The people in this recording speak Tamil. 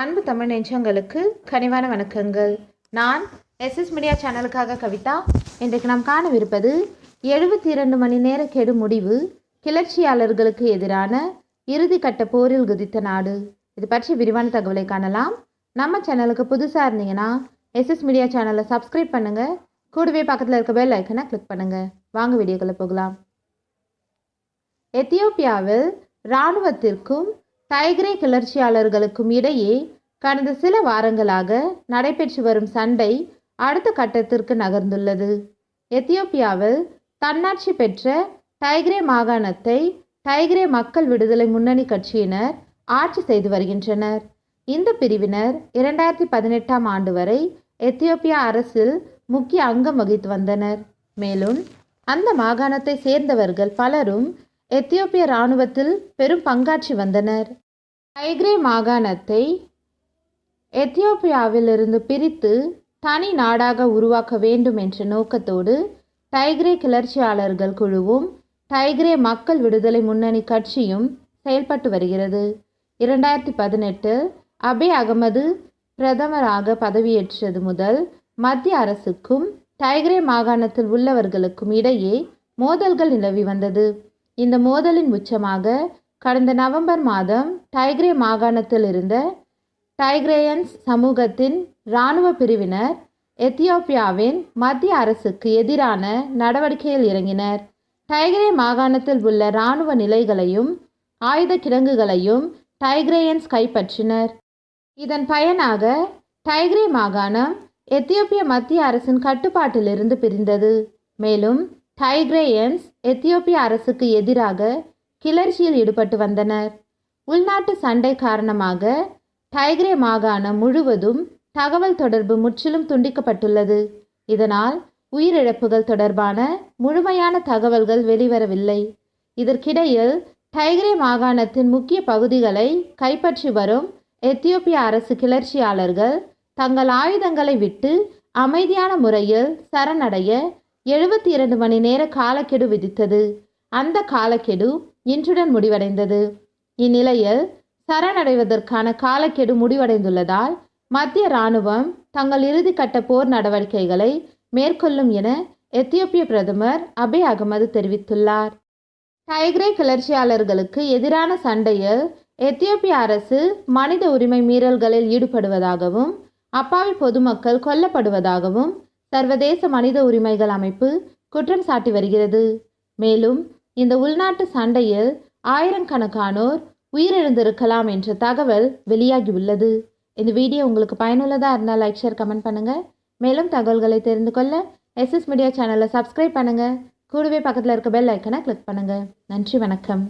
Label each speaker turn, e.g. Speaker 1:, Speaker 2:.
Speaker 1: அன்பு தமிழ் நெஞ்சங்களுக்கு கனிவான வணக்கங்கள். நான் எஸ்எஸ் மீடியா சேனலுக்காக கவிதா. இன்றைக்கு நாம் காணவிருப்பது எழுபத்தி இரண்டு மணி நேர கெடு முடிவு கிளர்ச்சியாளர்களுக்கு எதிரான இறுதிக்கட்ட போரில் குதித்த நாடு. இது பற்றி விரிவான தகவலை காணலாம். நம்ம சேனலுக்கு புதுசாக இருந்தீங்கன்னா எஸ்எஸ் மீடியா சேனலை சப்ஸ்கிரைப் பண்ணுங்கள் கூடவே பக்கத்தில் இருக்க பெல் ஐக்கனை கிளிக் பண்ணுங்கள் வாங்க வீடியோக்குள்ளே போகலாம். எத்தியோப்பியாவில் இராணுவத்திற்கும் டைக்ரே கிளர்ச்சியாளர்களுக்கும் இடையே கடந்த சில வாரங்களாக நடைபெற்று வரும் சண்டை அடுத்த கட்டத்திற்கு நகர்ந்துள்ளது. எத்தியோப்பியாவில் தன்னாட்சி பெற்ற டைக்ரே மாகாணத்தை டைக்ரே மக்கள் விடுதலை முன்னணி கட்சியினர் ஆட்சி செய்து வருகின்றனர். இந்த பிரிவினர் இரண்டாயிரத்தி பதினெட்டாம் ஆண்டு வரை எத்தியோப்பியா அரசில் முக்கிய அங்கம் வகித்து வந்தனர். மேலும் அந்த மாகாணத்தை சேர்ந்தவர்கள் பலரும் எத்தியோப்பிய இராணுவத்தில் பெரும் பங்காற்றி வந்தனர். டைக்ரே மாகாணத்தை எத்தியோப்பியாவிலிருந்து பிரித்து தனி நாடாக உருவாக்க வேண்டும் என்ற நோக்கத்தோடு டைக்ரே கிளர்ச்சியாளர்கள் குழுவும் டைக்ரே மக்கள் விடுதலை முன்னணி கட்சியும் செயல்பட்டு வருகிறது. இரண்டாயிரத்தி பதினெட்டு அபே அகமது பிரதமராக பதவியேற்றது முதல் மத்திய அரசுக்கும் டைக்ரே மாகாணத்தில் உள்ளவர்களுக்கும் இடையே மோதல்கள் நிலவி வந்தது. இந்த மோதலின் உச்சமாக கடந்த நவம்பர் மாதம் டைக்ரே மாகாணத்தில் இருந்த டைக்ரேயன்ஸ் சமூகத்தின் இராணுவ பிரிவினர் எத்தியோப்பியாவின் மத்திய அரசுக்கு எதிரான நடவடிக்கையில் இறங்கினர். டைக்ரே மாகாணத்தில் உள்ள இராணுவ நிலைகளையும் ஆயுத கிடங்குகளையும் டைக்ரேயன்ஸ் கைப்பற்றினர். இதன் பயனாக டைக்ரே மாகாணம் எத்தியோப்பிய மத்திய அரசின் கட்டுப்பாட்டிலிருந்து பிரிந்தது. மேலும் டைக்ரேயன்ஸ் எத்தியோப்பிய அரசுக்கு எதிராக கிளர்ச்சியில் ஈடுபட்டு வந்தனர். உள்நாட்டு சண்டை காரணமாக டைக்ரே மாகாணம் முழுவதும் தகவல் தொடர்பு முற்றிலும் துண்டிக்கப்பட்டுள்ளது. இதனால் உயிரிழப்புகள் தொடர்பான முழுமையான தகவல்கள் வெளிவரவில்லை. இதற்கிடையில் டைக்ரே மாகாணத்தின் முக்கிய பகுதிகளை கைப்பற்றி வரும் எத்தியோப்பிய அரசு கிளர்ச்சியாளர்கள் தங்கள் ஆயுதங்களை விட்டு அமைதியான முறையில் சரணடைய எழுபத்தி இரண்டு மணி நேர காலக்கெடு விதித்தது. அந்த காலக்கெடு இன்றுடன் முடிவடைந்தது. இந்நிலையில் சரணடைவதற்கான காலக்கெடு முடிவடைந்துள்ளதால் மத்திய இராணுவம் தங்கள் இறுதிக்கட்ட போர் நடவடிக்கைகளை மேற்கொள்ளும் என எத்தியோப்பிய பிரதமர் அபே அகமது தெரிவித்துள்ளார். டைக்ரே கிளர்ச்சியாளர்களுக்கு எதிரான சண்டையில் எத்தியோப்பிய அரசு மனித உரிமை மீறல்களில் ஈடுபடுவதாகவும் அப்பாவி பொதுமக்கள் கொல்லப்படுவதாகவும் சர்வதேச மனித உரிமைகள் அமைப்பு குற்றம் சாட்டி வருகிறது. மேலும் இந்த உள்நாட்டு சண்டையில் ஆயிரக்கணக்கானோர் உயிரிழந்திருக்கலாம் என்ற தகவல் வெளியாகியுள்ளது. இந்த வீடியோ உங்களுக்கு பயனுள்ளதாக இருந்தால் லைக் ஷேர் கமெண்ட் பண்ணுங்கள் மேலும் தகவல்களை தெரிந்து கொள்ள எஸ்எஸ் மீடியா சேனலை சப்ஸ்கிரைப் பண்ணுங்கள் கூடவே பக்கத்தில் இருக்க பெல் ஐக்கனை கிளிக் பண்ணுங்கள் நன்றி வணக்கம்.